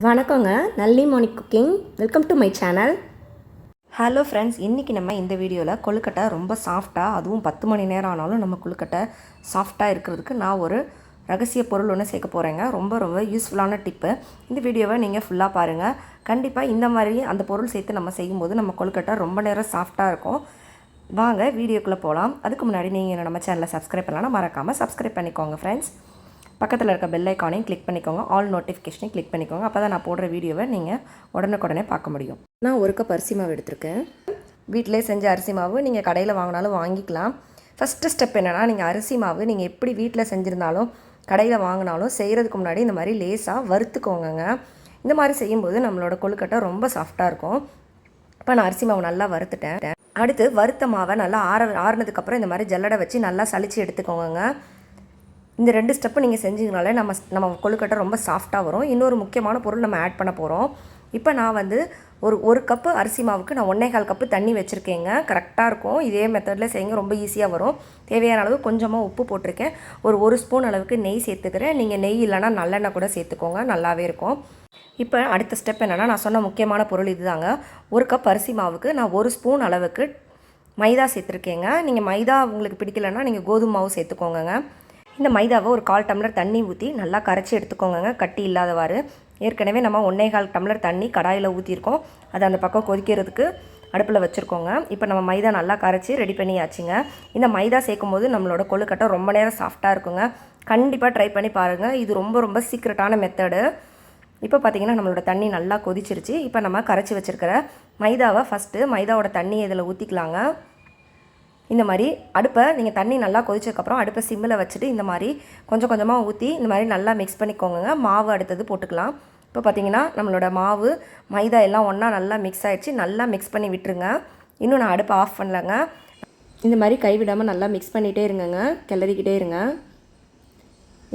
வணக்கங்க. நல்லி morning cooking welcome to my channel hello friends இன்றைக்கி நம்ம இந்த வீடியோவில் கொழுக்கட்டை ரொம்ப சாஃப்டாக அதுவும் பத்து மணி நேரம் ஆனாலும் நம்ம கொழுக்கட்டை சாஃப்டாக இருக்கிறதுக்கு நான் ஒரு ரகசிய பொருள் ஒன்று சேர்க்க போகிறேங்க ரொம்ப ரொம்ப யூஸ்ஃபுல்லான டிப்பு இந்த வீடியோவை நீங்கள் ஃபுல்லாக பாருங்கள் கண்டிப்பாக இந்த மாதிரி அந்த பொருள் சேர்த்து நம்ம செய்யும்போது நம்ம கொழுக்கட்டை ரொம்ப நேரம் சாஃப்டாக இருக்கும். வாங்க வீடியோக்குள்ளே போகலாம் அதுக்கு முன்னாடி நீங்கள் நம்ம சேனலை சப்ஸ்கிரைப் பண்ணலாம் மறக்காமல் சப்ஸ்கிரைப் பண்ணிக்கோங்க ஃப்ரெண்ட்ஸ் பக்கத்தில் இருக்க பெல் ஐக்கானையும் கிளிக் பண்ணிக்கோங்க. ஆல் நோட்டிஃபிகேஷனையும் கிளிக் பண்ணிக்கோங்க. அப்போ தான் நான் போடுற வீடியோவை நீங்கள் உடனுக்குடனே பார்க்க முடியும். நான் ஒரு கப் அரிசி மாவு எடுத்திருக்கேன். வீட்டிலே செஞ்ச அரிசி மாவு நீங்கள் கடையில் வாங்கினாலும் வாங்கிக்கலாம். ஃபஸ்ட்டு ஸ்டெப் என்னென்னா நீங்கள் அரிசி மாவு நீங்கள் எப்படி வீட்டில் செஞ்சுருந்தாலும் கடையில் வாங்கினாலும் செய்கிறதுக்கு முன்னாடி இந்த மாதிரி லேசாக வறுத்துக்கோங்க இந்த மாதிரி செய்யும்போது நம்மளோட கொழுக்கட்டை ரொம்ப சாஃப்டாக இருக்கும். இப்போ நான் அரிசி மாவு நல்லா வறுத்துட்டேன். அடுத்து வறுத்த மாவை நல்லா ஆற ஆறுனதுக்கப்புறம் இந்த மாதிரி ஜல்லடை வச்சு நல்லா சளிச்சு எடுத்துக்கோங்க இந்த ரெண்டு ஸ்டெப்பு நீங்கள் செஞ்சிங்கனாலே நம்ம நம்ம கொழுக்கட்டை ரொம்ப சாஃப்டாக வரும். இன்னொரு முக்கியமான பொருள் நம்ம ஆட் பண்ண போகிறோம் இப்போ நான் வந்து ஒரு ஒரு கப்பு அரிசி மாவுக்கு நான் ஒன்றே கால் கப்பு தண்ணி வச்சுருக்கேங்க. கரெக்டாக இருக்கும். இதே மெத்தடில் செய்யுங்க. ரொம்ப ஈஸியாக வரும். தேவையான அளவு கொஞ்சமாக உப்பு போட்டிருக்கேன். ஒரு ஒரு ஸ்பூன் அளவுக்கு நெய் சேர்த்துக்கிறேன். நீங்கள் நெய் இல்லைனா நல்லெண்ணெய் கூட சேர்த்துக்கோங்க. நல்லாவே இருக்கும். இப்போ அடுத்த ஸ்டெப் என்னென்னா நான் சொன்ன முக்கியமான பொருள் இதுதாங்க. ஒரு கப் அரிசி மாவுக்கு நான் ஒரு ஸ்பூன் அளவுக்கு மைதா சேர்த்துருக்கேங்க. நீங்கள் மைதா உங்களுக்கு பிடிக்கலன்னா நீங்கள் கோதுமை மாவு சேர்த்துக்கோங்க இந்த மைதாவை ஒரு கால் டம்ளர் தண்ணி ஊற்றி நல்லா கரைச்சி எடுத்துக்கோங்க கட்டி இல்லாதவாறு. ஏற்கனவே நம்ம ஒன்றே கால் டம்ளர் தண்ணி கடாயில் ஊற்றிருக்கோம் அதை அந்த பக்கம் கொதிக்கிறதுக்கு அடுப்பில் வச்சுருக்கோங்க. இப்போ நம்ம மைதா நல்லா கரைச்சி ரெடி பண்ணியாச்சுங்க. இந்த மைதா சேர்க்கும் போது நம்மளோட கொழுக்கட்டை ரொம்ப நேரம் சாஃப்டாக இருக்குங்க. கண்டிப்பாக ட்ரை பண்ணி பாருங்கள் இது ரொம்ப ரொம்ப சீக்ரெட்டான மெத்தடு. இப்போ பார்த்தீங்கன்னா நம்மளோட தண்ணி நல்லா கொதிச்சிருச்சு. இப்போ நம்ம கரைச்சி வச்சுருக்கிற மைதாவை ஃபஸ்ட்டு மைதாவோட தண்ணி இதில் ஊற்றிக்கலாங்க இந்த மாதிரி அடுப்பை நீங்கள் தண்ணி நல்லா கொதிச்சதுக்கப்புறம் அடுப்பை சிம்மில் வச்சுட்டு இந்த மாதிரி கொஞ்சம் கொஞ்சமாக ஊற்றி இந்த மாதிரி நல்லா மிக்ஸ் பண்ணிக்கோங்க மாவு அடுத்தது போட்டுக்கலாம். இப்போ பார்த்தீங்கன்னா நம்மளோட மாவு மைதா எல்லாம் ஒன்றா நல்லா மிக்ஸ் ஆகிடுச்சு நல்லா மிக்ஸ் பண்ணி விட்டுருங்க. இன்னும் நான் அடுப்பை ஆஃப் பண்ணலங்க. இந்த மாதிரி கைவிடாமல் நல்லா மிக்ஸ் பண்ணிகிட்டே இருங்கங்க. கிளறிக்கிட்டே இருங்க.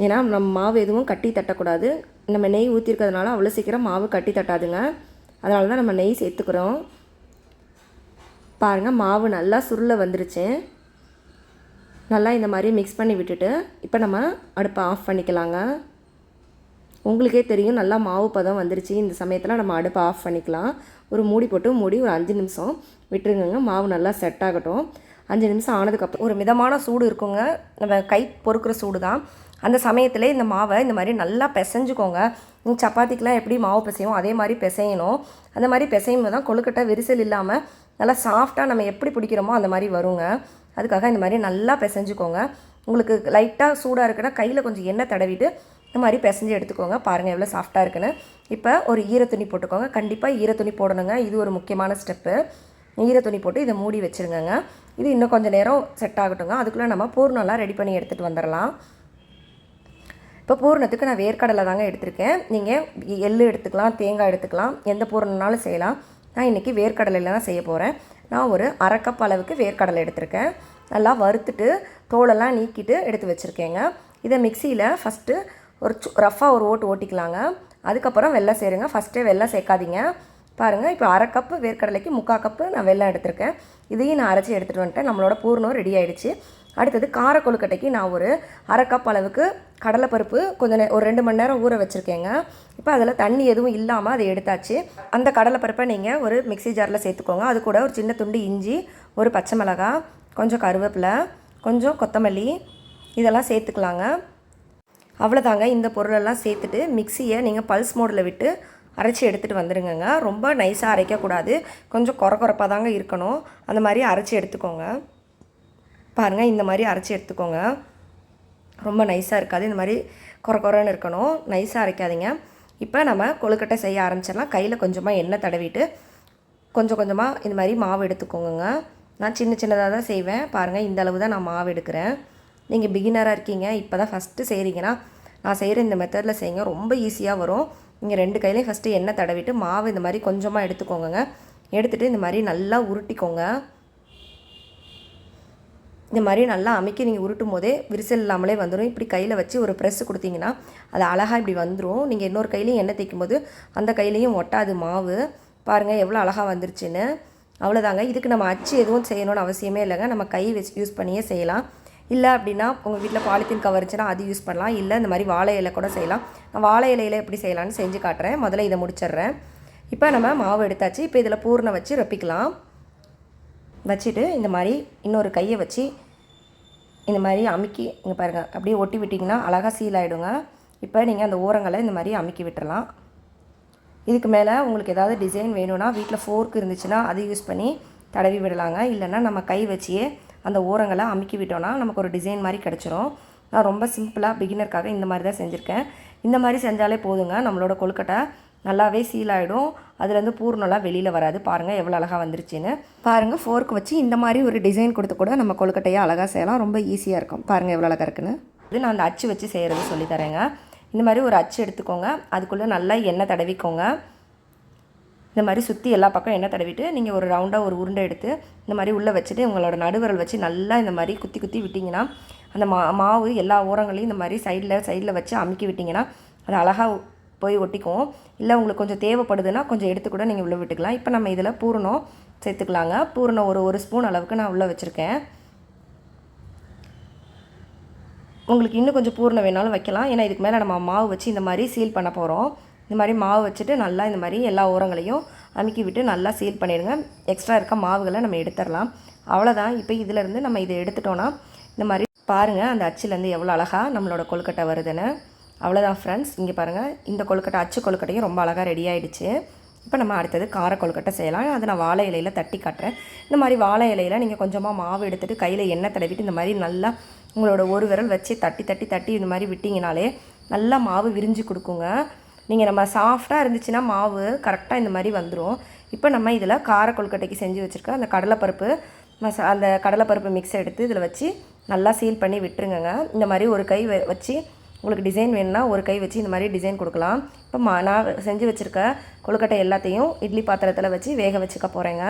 ஏன்னா நம்ம மாவு எதுவும் கட்டி தட்டக்கூடாது. நம்ம நெய் ஊற்றிருக்கிறதுனால அவ்வளோ சீக்கிரம் மாவு கட்டி தட்டாதுங்க. அதனால தான் நம்ம நெய் சேர்த்துக்கிறோம். பாருங்கள் மாவு நல்லா சுருள வந்துருச்சு. நல்லா இந்த மாதிரி மிக்ஸ் பண்ணி விட்டுட்டு இப்போ நம்ம அடுப்பை ஆஃப் பண்ணிக்கலாங்க. உங்களுக்கே தெரியும் நல்லா மாவு பதம் வந்துருச்சு. இந்த சமயத்தில் நம்ம அடுப்பை ஆஃப் பண்ணிக்கலாம். ஒரு மூடி போட்டு மூடி ஒரு அஞ்சு நிமிஷம் விட்டுருங்க மாவு நல்லா செட் ஆகட்டும். அஞ்சு நிமிஷம் ஆனதுக்கப்புறம் ஒரு மிதமான சூடு இருக்குங்க. நம்ம கை பொறுக்கிற சூடு தான் அந்த சமயத்தில் இந்த மாவை இந்த மாதிரி நல்லா பிசைஞ்சுக்கோங்க. நீங்கள் சப்பாத்திக்கெலாம் எப்படி மாவு பிசையும் அதே மாதிரி பிசையணும். அந்த மாதிரி பிசையும் தான் கொழுக்கட்டை விரிசல் இல்லாமல் நல்லா சாஃப்டாக நம்ம எப்படி பிடிக்கிறோமோ அந்த மாதிரி வருங்க. அதுக்காக இந்த மாதிரி நல்லா பிசைஞ்சுக்கோங்க. உங்களுக்கு லைட்டாக சூடாக இருக்குன்னா கையில் கொஞ்சம் எண்ணெய் தடவிட்டு இந்த மாதிரி பிசைஞ்சு எடுத்துக்கோங்க. பாருங்கள் எவ்வளோ சாஃப்டாக இருக்குன்னு. இப்போ ஒரு ஈரத்துணி போட்டுக்கோங்க. கண்டிப்பாக ஈரத்துணி போடணுங்க. இது ஒரு முக்கியமான ஸ்டெப்பு ஈரத்துணி போட்டு இதை மூடி வச்சுருங்கங்க. இது இன்னும் கொஞ்சம் நேரம் செட் ஆகட்டுங்க. அதுக்குள்ளே நம்ம பூர்ணம்லாம் ரெடி பண்ணி எடுத்துகிட்டு வந்துடலாம் இப்போ பூரணத்துக்கு நான் வேர்க்கடலை தாங்க எடுத்திருக்கேன். நீங்கள் எள் எடுத்துக்கலாம் தேங்காய் எடுத்துக்கலாம் எந்த பூரணம்னாலும் செய்யலாம். நான் இன்றைக்கி வேர்க்கடலையில் தான் செய்ய போகிறேன் நான் ஒரு அரை கப் அளவுக்கு வேர்க்கடலை எடுத்திருக்கேன். நல்லா வறுத்துட்டு தோலெல்லாம் நீக்கிட்டு எடுத்து வச்சுருக்கேங்க. இதை மிக்சியில் ஃபஸ்ட்டு ஒரு ரஃப்பாக ஒரு ஓட்டு ஓட்டிக்கலாங்க. அதுக்கப்புறம் வெள்ளம் சேருங்க. ஃபஸ்ட்டே வெள்ளம் சேர்க்காதீங்க. பாருங்கள் இப்போ அரை கப்பு வேர்க்கடலைக்கு முக்கால் கப்பு நான் வெள்ளம் எடுத்திருக்கேன். இதையும் நான் அரைச்சி எடுத்துகிட்டு வந்துட்டேன். நம்மளோட பூர்ணம் ரெடி ஆகிடுச்சு அடுத்தது கார கொழுக்கட்டைக்கு நான் ஒரு அரை கப் அளவுக்கு கடலைப்பருப்பு கொஞ்சம் நே ஒரு ரெண்டு மணி நேரம் ஊற வச்சுருக்கேங்க. இப்போ அதில் தண்ணி எதுவும் இல்லாமல் அதை எடுத்தாச்சு. அந்த கடலைப்பருப்பை நீங்கள் ஒரு மிக்சி ஜாரில் சேர்த்துக்கோங்க. அது கூட ஒரு சின்ன துண்டு இஞ்சி ஒரு பச்சை மிளகா கொஞ்சம் கருவேப்பிலை கொஞ்சம் கொத்தமல்லி இதெல்லாம் சேர்த்துக்கலாங்க. அவ்வளோதாங்க. இந்த பொருளெல்லாம் சேர்த்துட்டு மிக்சியை நீங்கள் பல்ஸ் மோடில் விட்டு அரைச்சி எடுத்துகிட்டு வந்துடுங்கங்க. ரொம்ப நைஸாக அரைக்கக்கூடாது. கொஞ்சம் குறை குறைப்பாக தாங்க இருக்கணும். அந்த மாதிரி அரைச்சி எடுத்துக்கோங்க. பாருங்கள் இந்த மாதிரி அரைச்சி எடுத்துக்கோங்க. ரொம்ப நைஸாக இருக்காது. இந்த மாதிரி குறை குறைன்னு இருக்கணும். நைஸாக அரைக்காதீங்க. இப்போ நம்ம கொழுக்கட்டை செய்ய ஆரம்பிச்சிடலாம். கையில் கொஞ்சமாக எண்ணெய் தடவிட்டு கொஞ்சம் கொஞ்சமாக இந்த மாதிரி மாவு எடுத்துக்கோங்க நான் சின்ன சின்னதாக தான் செய்வேன். பாருங்கள் இந்த அளவு தான் நான் மாவு எடுக்கிறேன். நீங்கள் பிகினராக இருக்கீங்க. இப்போ தான் ஃபஸ்ட்டு செய்கிறீங்கன்னா நான் செய்கிற இந்த மெத்தடில் செய்யுங்க. ரொம்ப ஈஸியாக வரும். நீங்கள் ரெண்டு கையிலையும் ஃபஸ்ட்டு எண்ணெய் தடவிட்டு மாவு இந்த மாதிரி கொஞ்சமாக எடுத்துக்கோங்க எடுத்துகிட்டு இந்த மாதிரி நல்லா உருட்டிக்கோங்க. இந்த மாதிரி நல்லா அமைக்கி நீங்கள் உருட்டும் போதே விரிசல் இல்லாமலே வந்துடும் இப்படி கையில் வச்சு ஒரு ப்ரெஸ் கொடுத்தீங்கன்னா அது அழகாக இப்படி வந்துடும் நீங்கள் இன்னொரு கையிலையும் எண்ணெய் தேய்க்கும் போது அந்த கையிலையும் ஒட்டாது மாவு. பாருங்கள் எவ்வளோ அழகாக வந்துருச்சுன்னு. அவ்வளோதாங்க இதுக்கு நம்ம அச்சு எதுவும் செய்யணும்னு அவசியமே இல்லைங்க. நம்ம கை வச்சு யூஸ் பண்ணியே செய்யலாம். இல்லை அப்படின்னா உங்கள் வீட்டில் பாலித்தீன் கவர் இருந்துச்சுன்னா அது யூஸ் பண்ணலாம். இல்லை இந்த மாதிரி வாழை இலை கூட செய்யலாம். நான் வாழை இலையில் எப்படி செய்யலாம்னு செஞ்சு காட்டுறேன். முதல்ல இதை முடிச்சிடுறேன். இப்போ நம்ம மாவு எடுத்தாச்சு. இப்போ இதில் பூர்ணம் வச்சு ரொப்பிக்கலாம். வச்சுட்டு இந்த மாதிரி இன்னொரு கையை வச்சு இந்த மாதிரி அமுக்கி இங்கே பாருங்கள் அப்படியே ஒட்டி விட்டிங்கன்னா அழகாக சீல் ஆகிடுங்க இப்போ நீங்கள் அந்த ஓரங்களை இந்த மாதிரி அமுக்கி விட்டுறலாம். இதுக்கு மேலே உங்களுக்கு ஏதாவது டிசைன் வேணும்னா வீட்டில் ஃபோர்க் இருந்துச்சுன்னா அதை யூஸ் பண்ணி தடவி விடலாங்க. இல்லைன்னா நம்ம கை வச்சியே அந்த ஓரங்களை அமுக்கி விட்டோன்னா நமக்கு ஒரு டிசைன் மாதிரி கிடச்சிரும். நான் ரொம்ப சிம்பிளாக பிகினருக்காக இந்த மாதிரி தான் செஞ்சுருக்கேன். இந்த மாதிரி செஞ்சாலே போதுங்க. நம்மளோட கொழுக்கட்டை நல்லாவே சீல் ஆகிடும் அதுலேருந்து பூர்ணம்லாம் வெளியில் வராது. பாருங்கள் எவ்வளோ அழகாக வந்துருச்சுன்னு. பாருங்கள் ஃபோர்க் வச்சு இந்த மாதிரி ஒரு டிசைன் கொடுத்து கூட நம்ம கொழுக்கட்டையை அழகாக செய்யலாம். ரொம்ப ஈஸியாக இருக்கும். பாருங்கள் எவ்வளோ அழகாக இருக்குன்னு. இது நான் அந்த அச்சு வச்சு செய்கிறது சொல்லித்தரேங்க இந்த மாதிரி ஒரு அச்சு எடுத்துக்கோங்க. அதுக்குள்ளே நல்லா எண்ணெய் தடவிக்கோங்க. இந்த மாதிரி சுற்றி எல்லா பக்கம் எண்ணெய் தடவிட்டு நீங்கள் ஒரு ரவுண்டாக ஒரு உருண்டை எடுத்து இந்த மாதிரி உள்ளே வச்சுட்டு உங்களோட நடுவரல் வச்சு நல்லா இந்த மாதிரி குத்தி குத்தி விட்டிங்கன்னா அந்த மா மாவு எல்லா ஓரங்களையும் இந்த மாதிரி சைடில் சைடில் வச்சு அமுக்கி விட்டிங்கன்னா அது அழகாக போய் ஒட்டிக்கும் இல்லை உங்களுக்கு கொஞ்சம் தேவைப்படுதுன்னா கொஞ்சம் எடுத்து கூட நீங்கள் உள்ளே விட்டுக்கலாம். இப்போ நம்ம இதில் பூரணம் சேர்த்துக்கலாங்க. பூரணம் ஒரு ஒரு ஸ்பூன் அளவுக்கு நான் உள்ளே வச்சுருக்கேன். உங்களுக்கு இன்னும் கொஞ்சம் பூர்ணம் வேணாலும் வைக்கலாம். ஏன்னா இதுக்கு மேலே நம்ம மாவு வச்சு இந்த மாதிரி சீல் பண்ண போகிறோம் இந்த மாதிரி மாவு வச்சுட்டு நல்லா இந்த மாதிரி எல்லா ஓரங்களையும் அமுக்கி விட்டு நல்லா சீல் பண்ணிடுங்க. எக்ஸ்ட்ரா இருக்க மாவுகளை நம்ம எடுத்துடலாம். அவ்வளோதான். இப்போ இதிலேருந்து நம்ம இதை எடுத்துட்டோன்னா இந்த மாதிரி பாருங்கள் அந்த அச்சிலேருந்து எவ்வளோ அழகாக நம்மளோட கொழுக்கட்டை வருதுன்னு. அவ்வளோதான் ஃப்ரெண்ட்ஸ் இங்கே பாருங்கள் இந்த கொழுக்கட்டை அச்சு கொழுக்கட்டையும் ரொம்ப அழகாக ரெடி ஆகிடுச்சு இப்போ நம்ம அடுத்தது கார கொழுக்கட்டை செய்யலாம். அதை நான் வாழை இலையில் தட்டி காட்டுறேன். இந்த மாதிரி வாழை இலையில் நீங்கள் கொஞ்சமாக மாவு எடுத்துகிட்டு கையில் எண்ணெய் தடவிட்டு இந்த மாதிரி நல்லா உங்களோட ஒரு விரல் வச்சு தட்டி தட்டி தட்டி இந்த மாதிரி விட்டிங்கனாலே நல்லா மாவு விரிஞ்சு கொடுக்குங்க. நீங்கள் நம்ம சாஃப்டாக இருந்துச்சுன்னா மாவு கரெக்டாக இந்த மாதிரி வந்துடும் இப்போ நம்ம இதில் கார கொழுக்கட்டைக்கு செஞ்சு வச்சுருக்க அந்த கடலைப்பருப்பு மசா அந்த கடலைப்பருப்பு மிக்ஸ் எடுத்து இதில் வச்சு நல்லா சீல் பண்ணி விட்டுருங்க இந்த மாதிரி ஒரு கை வ- வச்சு உங்களுக்கு டிசைன் வேணும்னா ஒரு கை வச்சு இந்த மாதிரி டிசைன் கொடுக்கலாம். இப்போ மா நான் செஞ்சு வச்சுருக்க கொழுக்கட்டை எல்லாத்தையும் இட்லி பாத்திரத்தில் வச்சு வேக வச்சுக்க போகிறேங்க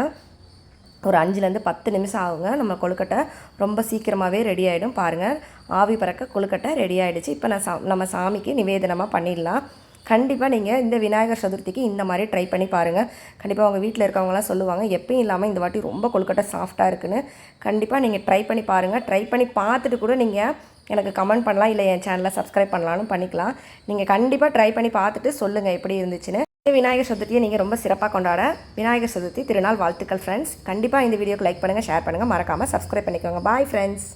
ஒரு அஞ்சுலேருந்து பத்து நிமிஷம் ஆகுங்க. நம்ம கொழுக்கட்டை ரொம்ப சீக்கிரமாகவே ரெடி ஆகிடும் பாருங்கள் ஆவி பறக்க கொழுக்கட்டை ரெடி ஆகிடுச்சு இப்போ நான் சா நம்ம சாமிக்கு நிவேதனமாக பண்ணிடலாம். கண்டிப்பாக நீங்கள் இந்த விநாயகர் சதுர்த்திக்கு இந்த மாதிரி ட்ரை பண்ணி பாருங்கள் கண்டிப்பாக உங்கள் வீட்டில் இருக்கவங்களாம் சொல்லுவாங்க எப்பயும் இல்லாமல் இந்த வாட்டி ரொம்ப கொழுக்கட்டை சாஃப்டாக இருக்குன்னு. கண்டிப்பாக நீங்கள் ட்ரை பண்ணி பாருங்கள் ட்ரை பண்ணி பார்த்துட்டு கூட நீங்கள் எனக்கு கமெண்ட் பண்ணலாம் இல்லை என் சேனலை சப்ஸ்கிரைப் பண்ணலாம்னு பண்ணிக்கலாம். நீங்கள் கண்டிப்பாக ட்ரை பண்ணி பார்த்துட்டு சொல்லுங்கள் எப்படி இருந்துச்சுன்னு. விநாயகர் சதுர்த்தியை நீங்கள் ரொம்ப சிறப்பாக கொண்டாட விநாயகர் சதுர்த்தி திருநாள் வாழ்த்துக்கள் ஃப்ரெண்ட்ஸ் கண்டிப்பாக இந்த வீடியோக்கு லைக் பண்ணுங்கள் ஷேர் பண்ணுங்கள் மறக்காமல் சப்ஸ்கிரைப் பண்ணிக்கோங்க. Bye friends